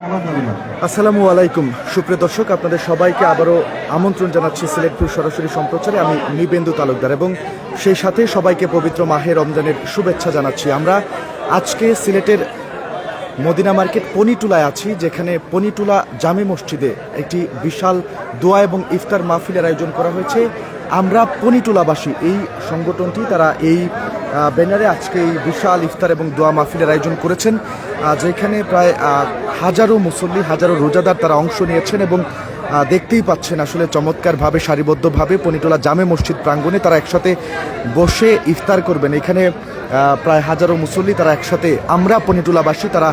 আসসালামু আলাইকুম। সুপ্রিয় দর্শক, আপনাদের সবাইকে আবারও আমন্ত্রণ জানাচ্ছি সিলেটপুর সরাসরি সম্প্রচারে। আমি নিবেন্দু তালুকদার এবং সেই সাথে সবাইকে পবিত্র মাহে রমজানের শুভেচ্ছা জানাচ্ছি। আমরা আজকে সিলেটের মদিনা মার্কেট পনিটুলায় আছি, যেখানে পনিটুলা জামে মসজিদে একটি বিশাল দোয়া এবং ইফতার মাহফিলের আয়োজন করা হয়েছে। আমরা পনিটুলাবাসী, এই সংগঠনটি, তারা এই ব্যানারে আজকে এই বিশাল ইফতার এবং দোয়া মাহফিলের আয়োজন করেছেন যেখানে প্রায় হাজারো মুসল্লি, হাজারো রোজাদার তারা অংশ নিয়েছেন এবং দেখতেই পাচ্ছেন আসলে চমৎকারভাবে, সারিবদ্ধভাবে পনিটোলা জামে মসজিদ প্রাঙ্গণে তারা একসাথে বসে ইফতার করবেন। এখানে প্রায় হাজারো মুসল্লি তারা একসাথে, আমরা পনিটুলাবাসী তারা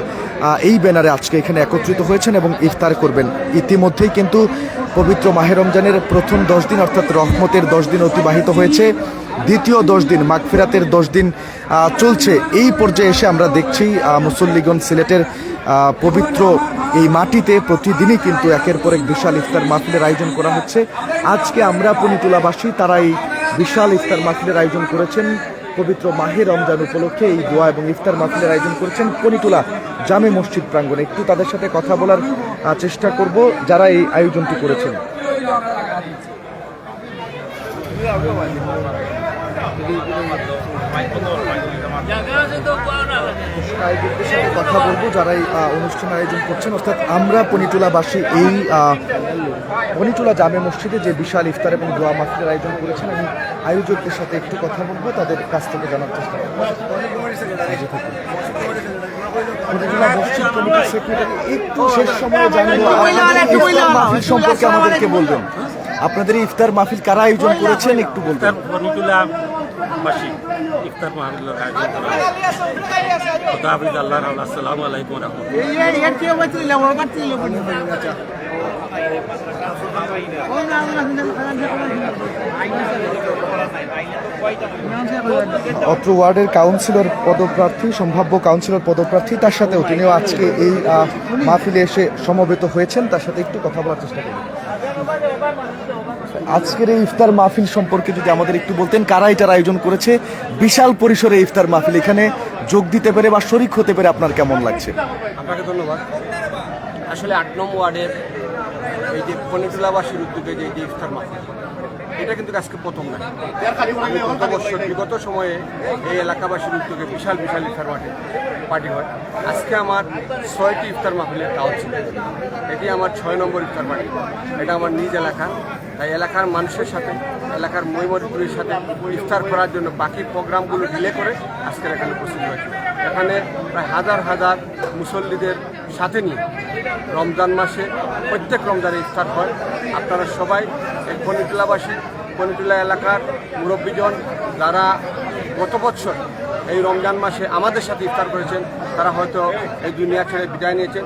এই ব্যানারে আজকে এখানে একত্রিত হয়েছেন এবং ইফতার করবেন। ইতিমধ্যেই কিন্তু পবিত্র মাহে রমজানের প্রথম দশ দিন, অর্থাৎ রহমতের দশ দিন অতিবাহিত হয়েছে। দ্বিতীয় দশ দিন, মাগফিরাতের দশ দিন চলছে। এই পর্যায়ে এসে আমরা দেখছি মুসল্লিগঞ্জ সিলেটের পবিত্র এই মাটিতে প্রতিদিনই কিন্তু একের পর এক বিশাল ইফতার মাহফিলের আয়োজন করা হচ্ছে। আজকে আমরা পনিতুলাবাসী তারা এই বিশাল ইফতার মাহফিলের আয়োজন করেছেন। পবিত্র মাহে রমজান উপলক্ষে এই দোয়া এবং ইফতার মাহফিলের আয়োজন করেছেন পনিতুলা জামে মসজিদ প্রাঙ্গণে। একটু তাদের সাথে কথা বলার চেষ্টা করব যারা এই আয়োজনটি করেছেন। কথা বলব যারা এই অনুষ্ঠান আয়োজন করছেন। অর্থাৎ আমরা পনিটুলাবাসী এই পনিটুলা জামে মসজিদে যে বিশাল ইফতার এবং দোয়া মাহফিলের আয়োজন করেছেন, আমি আয়োজকদের সাথে একটু কথা বলব তাদের কাছ থেকে জানার চেষ্টা করব। জি, থাকুন। পনিটুলা মসজিদ কমিটির সেক্রেটারি একটু শেষ সময়ে জানব আপনাদের ইফতার মাহফিল সম্পর্কে আমাদেরকে বলবেন। আপনাদের ইফতার মাহফিল কারা আয়োজন করেছেন একটু বলবেন। ইফতার ফনিটুলা বাসী ইফতার মাহফিলের আয়োজন করা হয়। আল্লাহ রাহুল আসসালামু আলাইকুম রহমতুল্লাহ। অত্র ওয়ার্ডের কাউন্সিলর পদপ্রার্থী, সম্ভাব্য কাউন্সিলর পদপ্রার্থী, তার সাথেও তিনিও আজকে এই মাহফিলে এসে সমবেত হয়েছেন। তার সাথে একটু কথা বলার চেষ্টা করব। আজকের এই ইফতার মাহফিল সম্পর্কে যদি আমাদের একটু বলতেন, কারা এটার আয়োজন করেছে? বিশাল পরিসরে ইফতার মাহফিল, এখানে যোগ দিতে পেরে বা শরিক হতে পেরে আপনার কেমন লাগছে? আপনাকে ধন্যবাদ। আসলে আট নম্বর ওয়ার্ডের এই যে ফনিটুলাবাসীর উদ্যোগে যে এই ইফতার মাহফিল, এটা কিন্তু আজকে প্রথম না। গত বছর বিগত সময়ে এই এলাকাবাসীর উদ্যোগে বিশাল বিশাল ইফতার মাঠে পার্টি হয়। আজকে আমার ছয়টি ইফতার মাহফিলের দাওয়াত ছিল। এটি আমার ছয় নম্বর ইফতার পার্টি এটা আমার নিজ এলাকা। তাই এলাকার মানুষের সাথে, এলাকার মৈমরিপুরের সাথে ইফতার করার জন্য বাকি প্রোগ্রামগুলো ডিলে করে আজকের এখানে উপস্থিত হয়েছে। এখানে প্রায় হাজার হাজার মুসল্লিদের সাথে নিয়ে রমজান মাসে, প্রত্যেক রমজানে ইফতার হয়। আপনারা সবাই এই ফনিটুলাবাসী ফনিটুলা এলাকার মুরব্বীজন যারা গত বছর এই রমজান মাসে আমাদের সাথে ইফতার করেছেন, তারা হয়তো এই দুনিয়া ছেড়ে বিদায় নিয়েছেন।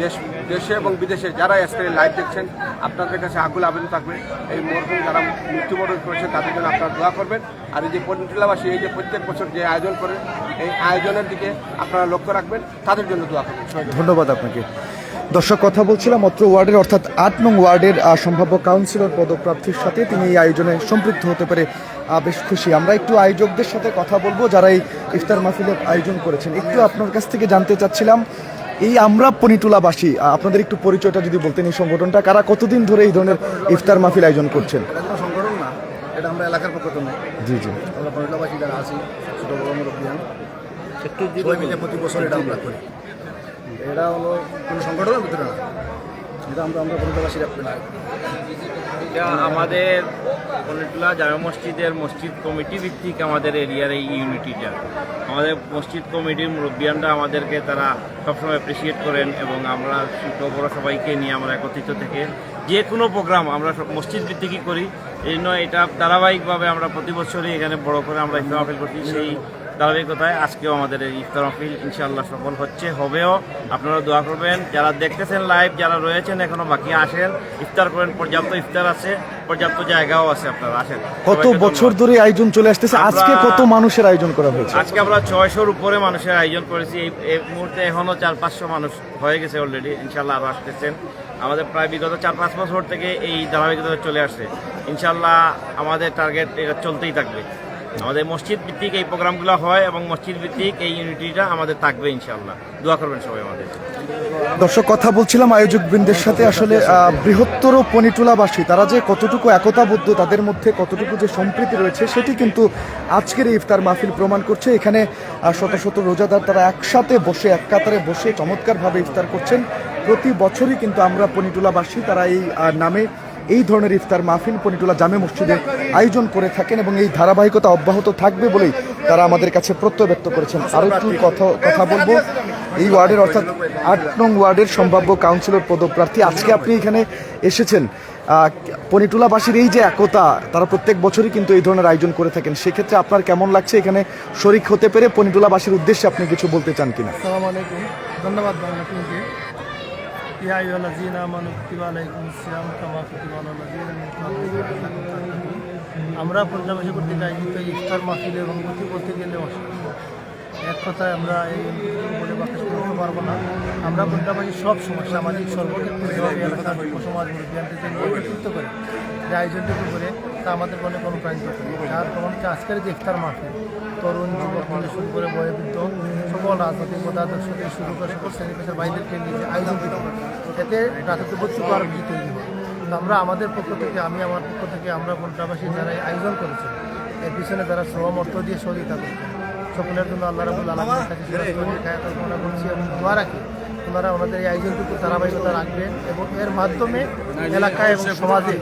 দেশ দেশে এবং বিদেশে যারা আজকের লাইভ দেখছেন, আপনাদের কাছে আগুল আবেদন থাকবে। এই মরহুম যারা মৃত্যুবরণ করেছে, তাদের জন্য আপনারা দোয়া করবেন। আর এই যে পর্যটনবাসী এই যে প্রত্যেক বছর যে আয়োজন করেন এই আয়োজনের দিকে আপনারা লক্ষ্য রাখবেন। তাদের জন্য দোয়া করবেন। ধন্যবাদ আপনাকে। দর্শক, কথা বলছিলাম অত্র ওয়ার্ডের, অর্থাৎ আট নং ওয়ার্ডের সম্ভাব্য কাউন্সিলর পদপ্রার্থীর সাথে তিনি এই আয়োজনে সম্পৃক্ত হতে পারে বেশ খুশি। আমরা একটু আয়োজকদের সাথে কথা বলব, যারা এই ইফতার মাহফিলের আয়োজন করেছেন। একটু আপনার কাছ থেকে জানতে চাচ্ছিলাম এই আমরা পনিটুলাবাসী আপনাদের একটু পরিচয়টা যদি বলতেন এই সংগঠনটা কারা কতদিন ধরে এই ধরনের ইফতার মাহফিল আয়োজন করছেন? সংগঠন না এটা আমরা এলাকার পক্ষ থেকে জি জি। আমরা পনিটুলাবাসী যারা আছি ছোট বড় মুরব্বিয়ান প্রতি বছর এটা আমরা করি। এটা হলো কোনো সংগঠনের ভিতরে না। এটা আমরা আমরা আমাদের ফনিটুলা জামা মসজিদের মসজিদ কমিটি ভিত্তিক আমাদের এরিয়ার এই ইউনিটিটা। আমাদের মসজিদ কমিটির মুরব্বিয়ানরা আমাদেরকে তারা সবসময় অ্যাপ্রিসিয়েট করেন এবং আমরা বড় সবাইকে নিয়ে আমরা একত্রিত থেকে যে কোনো প্রোগ্রাম আমরা সব মসজিদ ভিত্তিকই করি। এই জন্য এটা ধারাবাহিকভাবে আমরা প্রতি বছরই এখানে বড় করে আমরা মাহফিল করছি। সেই ধারাবাহিকতায় আজকেও আমাদের এই ইফতার মাহফিল ইনশাআল্লাহ সফল হচ্ছে হবেও। আপনারা দোয়া করবেন যারা দেখতেছেন লাইভ যারা রয়েছেন এখনও বাকি আসেন ইফতার করেন পর্যাপ্ত ইফতার আছে পর্যাপ্ত জায়গাও আছে আপনারা আসেন। কত বছর ধরে আয়োজন চলে আসতেছে আজকে কত মানুষের আয়োজন করা হয়েছে? আজকে আমরা ছয়শোর উপরে মানুষের আয়োজন করেছি এই এই মুহূর্তে এখনও চার পাঁচশো মানুষ হয়ে গেছে অলরেডি ইনশাল্লাহ আরও আসতেছেন। আমাদের প্রায় বিগত চার পাঁচ বছর থেকে এই ধারাবাহিকতা চলে আসছে। ইনশাল্লাহ আমাদের টার্গেট এটা চলতেই থাকবে। আমাদের মসজিদ ভিত্তিক এই প্রোগ্রামগুলো হয় এবং মসজিদ ভিত্তিক এই ইউনিটিটা আমাদের থাকবে ইনশাল্লাহ দোয়া করবেন সবাই আমাদের। দর্শক, কথা বলছিলাম আয়োজক বৃন্দের সাথে। আসলে বৃহত্তর পনিটুলাবাসী, তারা যে কতটুকু একতাবদ্ধ, তাদের মধ্যে কতটুকু যে সম্প্রীতি রয়েছে, সেটি কিন্তু আজকের এই ইফতার মাহফিল প্রমাণ করছে। এখানে শত শত রোজাদার তারা একসাথে বসে, এক কাতারে বসে চমৎকারভাবে ইফতার করছেন। প্রতি বছরই কিন্তু আমরা পনিটুলাবাসী, তারা এই নামে এই ধরনের ইফতার মাহফিল পনিটুলা জামে মসজিদে আয়োজন করে থাকেন এবং এই ধারাবাহিকতা অব্যাহত থাকবে বলেই তারা আমাদের কাছে প্রত্যয় ব্যক্ত করেছেন। আরও একটু কথা কথা বলব। এই ওয়ার্ডের অর্থাৎ আট নং ওয়ার্ডের সম্ভাব্য কাউন্সিলর পদপ্রার্থী আজকে আপনি এখানে এসেছেন। পনিটুলাবাসীর এই যে একতা, তারা প্রত্যেক বছরই কিন্তু এই ধরনের আয়োজন করে থাকেন। সেক্ষেত্রে আপনার কেমন লাগছে? এখানে শরিক হতে পেরে পনিটুলাবাসীর উদ্দেশ্যে আপনি কিছু বলতে চান কিনা? ধন্যবাদ আইয়ুহাল্লাযীনা আমানু কুতিবা আলাইকুমুস সিয়াম কামা কুতিবা আলাল লাযীনা মিন ক্বাবলিকুম লাআল্লাকুম তাত্তাকুন আমরা পঞ্চমাসে কর্তৃক আয়োজিত এই ইফতার মাহফিল এবং গতি করতে গেলে অসম্ভব এক কথায় আমরা এই বলে প্রকাশ করতে পারব না। আমরা পঞ্চমাসী সব সময় সামাজিক সর্বক্ষেত্রে এলাকার সমাজ নিয়ে একত্রিত করে, যে আয়োজনটুকু করে তা আমাদের মনে অনুপ্রাণিত করে। যার কারণ হচ্ছে আজকের যে ইফতার মাহফিল, তরুণ যুবক থেকে শুরু করে বয়োবৃদ্ধ, সকল রাজনৈতিক মতাদর্শ থেকে শুরু করে সকল শ্রেণি পেশার বাইরেকে নিয়ে যে আয়োজন রাজনৈতিক বৈচিত্র্য আরও বেশি তৈরি হয়? কিন্তু আমরা আমাদের পক্ষ থেকে, আমি আমার পক্ষ থেকে, আমরা কন্ট্রাবাসী যারা আয়োজন করেছি, এর পিছনে যারা শ্রম অর্থ দিয়ে সহযোগিতা করছে সকলের জন্য আল্লাহ রাবুল আলমের কাছে করছি এবং দোয়া রাখি ওনারা ওনাদের এই আয়োজনটুকু ধারাবাহিকতা রাখবেন এবং এর মাধ্যমে এলাকায় এবং সমাজে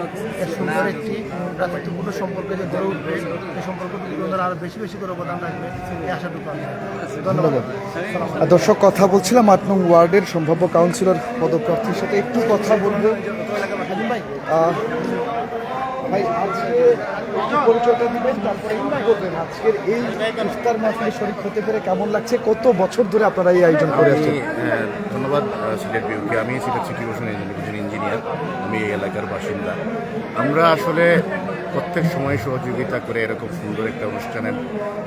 এর সুন্দর একটি প্রাকৃতিকপূর্ণ সম্পর্ক যে গড়ে উঠবে এই সম্পর্কটুকু ওনারা আরও বেশি বেশি করে অবদান রাখবে এই আশাটুকু ধন্যবাদ। দর্শক কথা বলছিলাম আট নং ওয়ার্ডের সম্ভাব্য কাউন্সিলর পদপ্রার্থীর সাথে। একটু কথা বলব। ভাই। আজকে একটু পরিচয়টা দিবেন তারপরে বলবেন আজকের এই ইফতার মাহফিলে শরীর হতে পেরে কেমন লাগছে? কত বছর ধরে আপনারা এই আয়োজন করে আহ, ধন্যবাদ সিলেট বিউকে। আমি সিলেট সিটি কর্পোরেশন একজন ইঞ্জিনিয়ার আমি এই এলাকার বাসিন্দা। আমরা আসলে প্রত্যেক সময় সহযোগিতা করে এরকম সুন্দর একটা অনুষ্ঠানের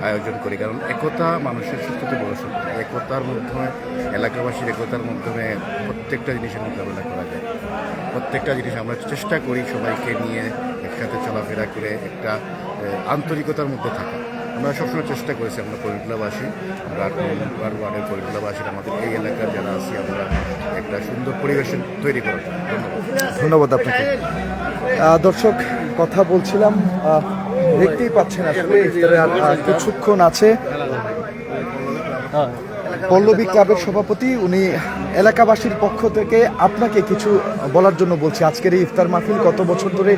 আয়োজন করি কারণ একতা মানুষের সবচেয়ে বড় শক্তি একতার মাধ্যমে এলাকাবাসীর একতার মাধ্যমে প্রত্যেকটা জিনিসের মোকাবেলা করা যায়। প্রত্যেকটা জিনিস আমরা চেষ্টা করি সবাইকে নিয়ে একসাথে চলাফেরা করে একটা আন্তরিকতার মধ্যে থাকা। আমরা সবসময় চেষ্টা করেছি আমরা পরিটুলাবাসী আমরা ওয়ার্ডের পরিটুলাবাসীর আমাদের এই এলাকার যারা আছি, আমরা একটা সুন্দর পরিবেশ তৈরি করার ধন্যবাদ। আপনাকে। দর্শক, কথা বলছিলাম দেখতেই পাচ্ছেন আসলে কিছুক্ষণ আছে। পল্লবী ক্লাবের সভাপতি, উনি এলাকাবাসীর পক্ষ থেকে আপনাকে কিছু বলার জন্য বলছি। আজকের এই ইফতার মাহফিল কত বছর ধরে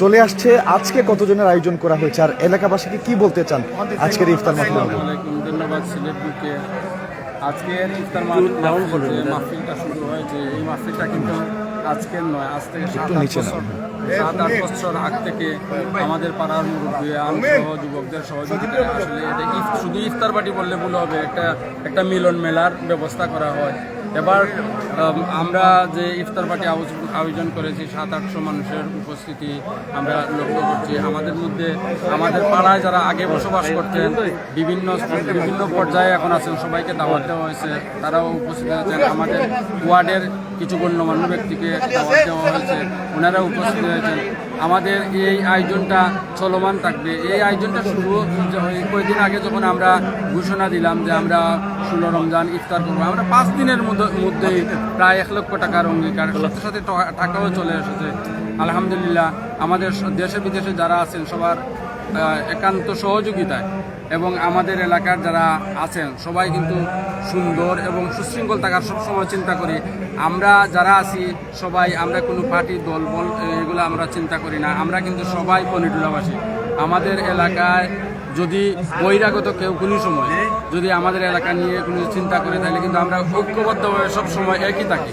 চলে আসছে। আজকে কতজনের আয়োজন করা হয়েছে? আর এলাকাবাসীকে কি বলতে চান আজকের ইফতার মাহফিল? ধন্যবাদ সিলেট বুকে আজকের ইফতার মাহফিলটা শুরু হয়েছে এই মাহফিলটা কিন্তু আজকের নয় আজ থেকে সাত আট বছর সাত আট বছর আগ থেকে আমাদের পাড়ার মুরব্বী সহ যুবকদের সহযোগিতায় আসলে এটা শুধু ইফতার পার্টি বললে ভুল হবে একটা একটা মিলন মেলার ব্যবস্থা করা হয়। এবার আমরা যে ইফতার পার্টি আয়োজন- করেছি, সাত, আটশো মানুষের উপস্থিতি আমরা লক্ষ্য করছি। আমাদের মধ্যে, আমাদের পাড়ায় যারা আগে বসবাস করতেন, বিভিন্ন বিভিন্ন পর্যায়ে এখন আছেন, সবাইকে দাওয়াত দেওয়া হয়েছে। তারাও উপস্থিত আছেন। আমাদের ওয়ার্ডের কিছু গণ্যমান্য ব্যক্তিকে দাওয়াত দেওয়া হয়েছে, ওনারা উপস্থিত হয়েছেন। আমাদের এই আয়োজনটা চলমান থাকবে। এই আয়োজনটা শুরু কয়েকদিন আগে যখন আমরা ঘোষণা দিলাম যে আমরা ষোলো রমজান ইফতার করব, আমরা পাঁচ দিনের মধ্যে মধ্যেই প্রায় এক লক্ষ টাকার অঙ্গীকার। সাথে সাথে টাকাও চলে এসেছে। আলহামদুলিল্লাহ, আমাদের দেশে বিদেশে যারা আছেন, সবার একান্ত সহযোগিতায় এবং আমাদের এলাকার যারা আছেন, সবাই কিন্তু সুন্দর এবং সুশৃঙ্খল থাকার সবসময় চিন্তা করি। আমরা যারা আছি, সবাই, আমরা কোনো পার্টি, দল, বল, এগুলো আমরা চিন্তা করি না। আমরা কিন্তু সবাই পনিটুলাবাসী আমাদের এলাকায় যদি বহিরাগত কেউ কোনো সময় যদি আমাদের এলাকা নিয়ে কোনো চিন্তা করে, তাহলে কিন্তু আমরা ঐক্যবদ্ধভাবে সবসময় একই থাকি।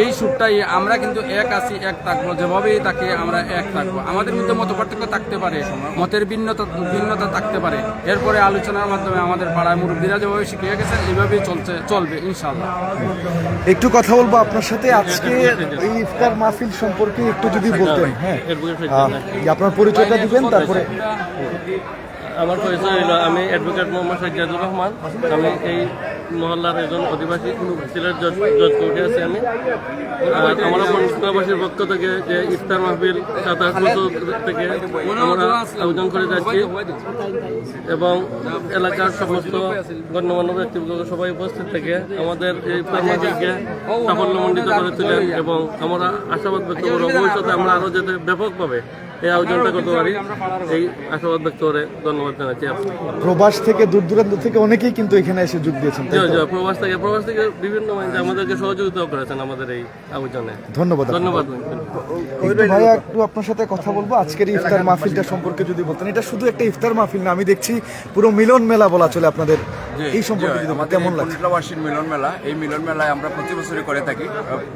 এই সুরটাই আমরা কিন্তু এক আছি, এক থাকব। যেভাবেই তাকে আমরা এক থাকব। আমাদের মধ্যে মত পার্থক্য থাকতে পারে, মতের ভিন্নতা ভিন্নতা থাকতে পারে। এরপরে আলোচনার মাধ্যমে আমাদের পাড়ায় মুরব্বীরা যেভাবে শিখিয়ে গেছেন এইভাবেই চলছে, চলবে ইনশাল্লাহ একটু কথা বলব আপনার সাথে। আজকে এই ইফতার মাহফিল সম্পর্কে একটু যদি বলতেন হ্যাঁ। আপনার পরিচয়টা দিবেন, তারপরে আমার পরিচয় হইল আমি অ্যাডভোকেট মোহাম্মদ সাজ্জাদুর রহমান। আমি এই মহল্লার একজন অধিবাসী সিলেট জজ জজ কোর্টে আছি আমি। আমরা পঞ্চবাসীর পক্ষ থেকে যে ইফতার বছর থেকে আমরা আয়োজন করে যাচ্ছি এবং এলাকার সমস্ত গণ্যমান্য ব্যক্তিবর্গ সবাই উপস্থিত থেকে আমাদের এই ইফতার মাহফিলকে সাফল্যমণ্ডিত করে তোলেন এবং আমরা আশাবাদ ব্যক্ত করব ভবিষ্যতে আমরা আরও যাতে ব্যাপকভাবে এই আয়োজনটা করতে পারি। এই আশাবাদ ব্যক্ত করে ধন্যবাদ জানাচ্ছি। প্রবাস থেকে দূর দূরান্ত থেকে অনেকেই কিন্তু এখানে এসে যোগ দিয়েছেন প্রবাস থেকে প্রবাস থেকে বিভিন্ন আমাদেরকে সহযোগিতা করেছেন আমাদের এই আয়োজনে। ধন্যবাদ ধন্যবাদ। ভাইয়া একটু আপনার সাথে কথা বলব। আজকের ইফতার মাহফিলটা সম্পর্কে যদি বলতেন এটা শুধু একটা ইফতার মাহফিল না আমি দেখছি পুরো মিলন মেলা বলা চলে আপনাদের। এই সম্পর্কে যদি কেমন লাগছে? পণ্ডিতলাবাসীর মিলন মেলা এই মিলন মেলায় আমরা প্রতি বছরই করে থাকি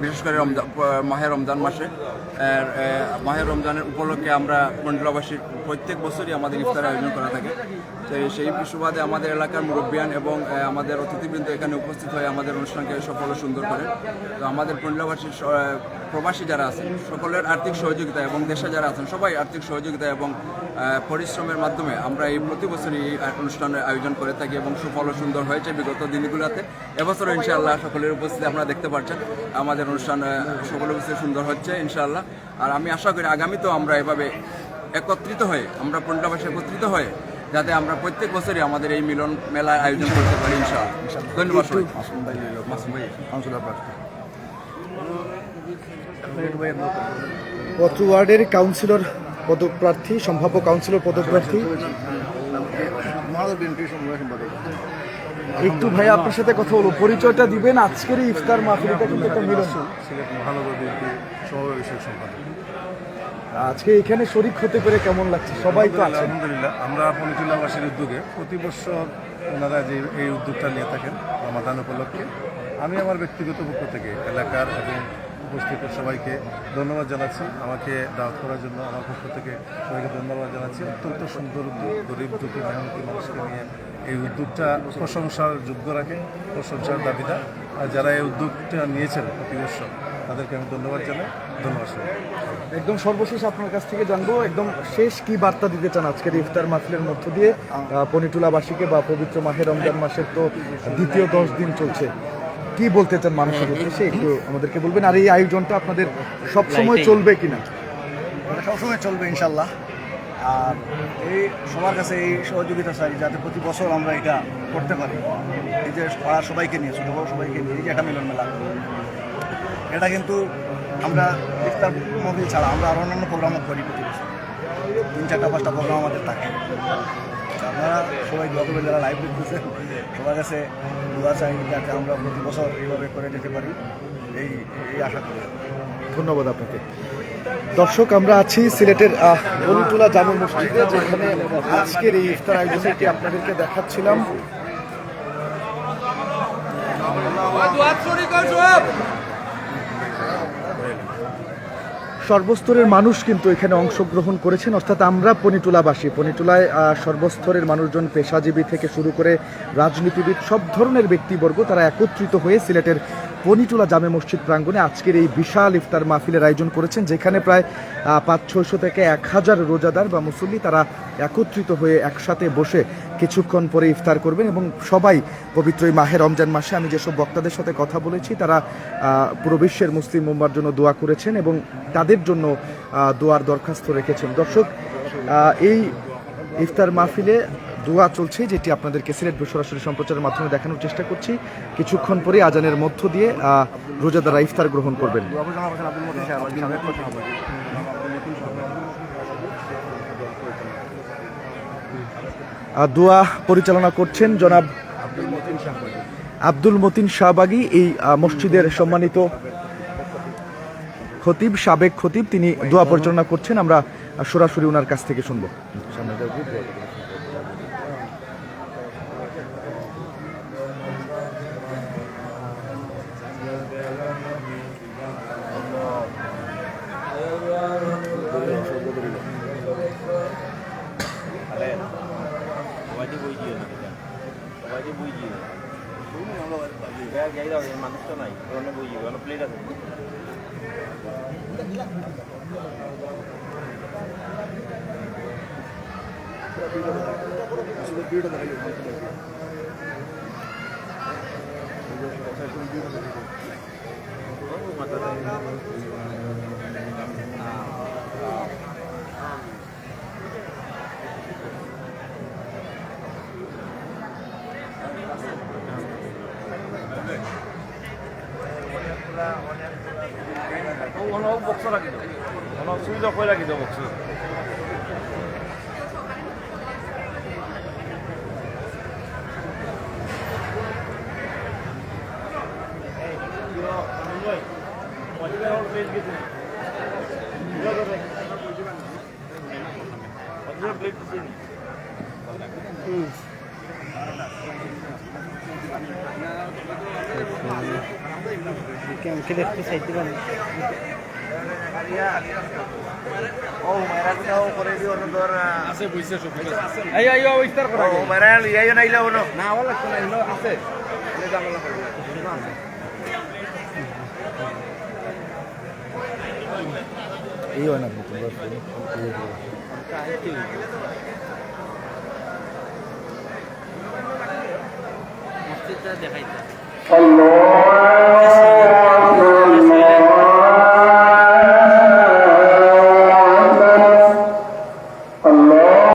বিশেষ করে রমজান মাহে রমজান মাসে। আর, আহ, মাহে রমজানের উপলক্ষে আমরা মন্ডলাবাসীর প্রত্যেক বছরই আমাদের ইফতার আয়োজন করা থাকে। তো সেই সুবাদে আমাদের এলাকার মুরব্বিয়ান এবং আমাদের অতিথিবৃন্দ এখানে উপস্থিত হয়ে আমাদের অনুষ্ঠানকে সফল সুন্দর করে। তো আমাদের মন্ডলাবাসীর প্রবাসী যারা আছেন, সকলের আর্থিক সহযোগিতা এবং দেশে যারা আছেন, সবাই আর্থিক সহযোগিতা এবং পরিশ্রমের মাধ্যমে আমরা এই প্রতি বছরই অনুষ্ঠানের আয়োজন করে থাকি এবং সুফল সুন্দর হয়েছে বিগত দিনগুলোতে। এবছর ইনশাআল্লাহ সকলের উপস্থিতি আপনারা দেখতে পাচ্ছেন আমাদের অনুষ্ঠান সকলের উপস্থিতি সুন্দর হচ্ছে ইনশাআল্লাহ। আর আমি আশা করি আগামীতেও আমরা এভাবে একত্রিত হয়ে, আমরা পণ্ডিতাবাসী একত্রিত হয়ে, যাতে আমরা প্রত্যেক বছরই আমাদের এই মিলন মেলার আয়োজন করতে পারি ইনশাআল্লাহ। ধন্যবাদ ভাই অত্র ওয়ার্ডের কাউন্সিলর পদপ্রার্থী সম্ভাব্য কাউন্সিলর পদপ্রার্থী। একটু ভাইয়া আপনার সাথে কথা বলব। পরিচয়টা দিবেন আজকের ইফতার মাহফিলটা কিন্তু একটা মিলন। আজকে এখানে শরিক হতে পেরে কেমন লাগছে? সবাই তো আছে। আলহামদুলিল্লাহ। আমরা পনিতুল্লাহবাসীর উদ্যোগে প্রতি বছর ওনারা যে এই উদ্যোগটা নিয়ে থাকেন রমাদান উপলক্ষে। আমি আমার ব্যক্তিগত পক্ষ থেকে এলাকার এবং উপস্থিত সবাইকে ধন্যবাদ জানাচ্ছি। আমাকে দাওয়াত করার জন্য আমার পক্ষ থেকে সবাইকে ধন্যবাদ জানাচ্ছি। অত্যন্ত সুন্দর উদ্যোগ, গরিব দুঃখী, মেহনতি মানুষকে নিয়ে এই উদ্যোগটা প্রশংসার যোগ্য রাখে, প্রশংসার দাবিদার। আর যারা এই উদ্যোগটা নিয়েছেন প্রতি বছর তাদেরকে আমি ধন্যবাদ জানাই। ধন্যবাদ একদম সর্বশেষ আপনার কাছ থেকে জানব, একদম শেষ কি বার্তা দিতে চান আজকের ইফতার মাহফিলের মধ্য দিয়ে? পনিটুলাবাসীকে বা পবিত্র মাহে রমজান মাসের তো দ্বিতীয় দশ দিন চলছে। কি বলতে চান মানুষের উদ্দেশ্যে? একটু আমাদেরকে বলবেন আর এই আয়োজনটা আপনাদের সবসময় চলবে কিনা? সবসময় চলবে ইনশাল্লাহ। আর এই সবার কাছে এই সহযোগিতা চাই যাতে প্রতি বছর আমরা এটা করতে পারি। এই যে পাড়ার সবাইকে নিয়ে ছোটো বড় সবাইকে নিয়ে এই যে একটা মিলন মেলা। এটা কিন্তু আমরা ইফতার মহফিল ছাড়া আমরা আরও অন্যান্য প্রোগ্রামও করি প্রতি বছর। তিন চারটা পাঁচটা প্রোগ্রাম আমাদের থাকে। আপনারা সবাই দোয়া যারা লাইভ দেখতেছেন, সবার কাছে দোয়া চাই যাতে আমরা প্রতি বছর এইভাবে করে যেতে পারি। এই এই আশা করি। ধন্যবাদ আপনাকে। দর্শক, আমরা আছি সিলেটের জামা জামে মসজিদে, যেখানে আজকের এই ইফতার আয়োজনটি আপনাদেরকে দেখাচ্ছিলাম। সর্বস্তরের মানুষ কিন্তু এখানে অংশগ্রহণ করেছেন। অর্থাৎ আমরা পনিটুলাবাসী। পনিটুলায় সর্বস্তরের মানুষজন, পেশাজীবী থেকে শুরু করে রাজনীতিবিদ, সব ধরনের ব্যক্তিবর্গ তারা একত্রিত হয়ে সিলেটের পনিটুলা জামে মসজিদ প্রাঙ্গণে আজকের এই বিশাল ইফতার মাহফিলের আয়োজন করেছেন, যেখানে প্রায় পাঁচ, ছয়শো থেকে এক হাজার রোজাদার বা মুসল্লি তারা একত্রিত হয়ে একসাথে বসে কিছুক্ষণ পরে ইফতার করবেন এবং সবাই পবিত্র এই মাহে রমজান মাসে, আমি যেসব বক্তাদের সাথে কথা বলেছি, তারা পুরো বিশ্বের মুসলিম উম্মার জন্য দোয়া করেছেন এবং তাদের জন্য দোয়ার দরখাস্ত রেখেছেন। দর্শক এই ইফতার মাহফিলে দোয়া চলছে, যেটি আপনাদেরকে সিলেট সরাসরি সম্প্রচারের মাধ্যমে দেখানোর চেষ্টা করছি। কিছুক্ষণ পরে আজানের মধ্য দিয়ে রোজাদারা ইফতার গ্রহণ করবেন। দোয়া পরিচালনা করছেন জনাব আব্দুল মতিন শাহবাগী। এই মসজিদের সম্মানিত খতিব, সাবেক খতিব, তিনি দোয়া পরিচালনা করছেন। আমরা সরাসরি ওনার কাছ থেকে শুনব। সবাইকে বই দিয়ে সবাইকে বই দিয়ে যাই দাও মানুষ তো নাই প্লেট আছে আসলে ভিডিওটা দেখাই বক্স রাখি দাও সুইচ অফ করে রাখি দাও বক্স ও মেরা কোথাও করে দিও না তোর আছে বুঝছে ¿Qué le ahí. Oh, por no. Hola,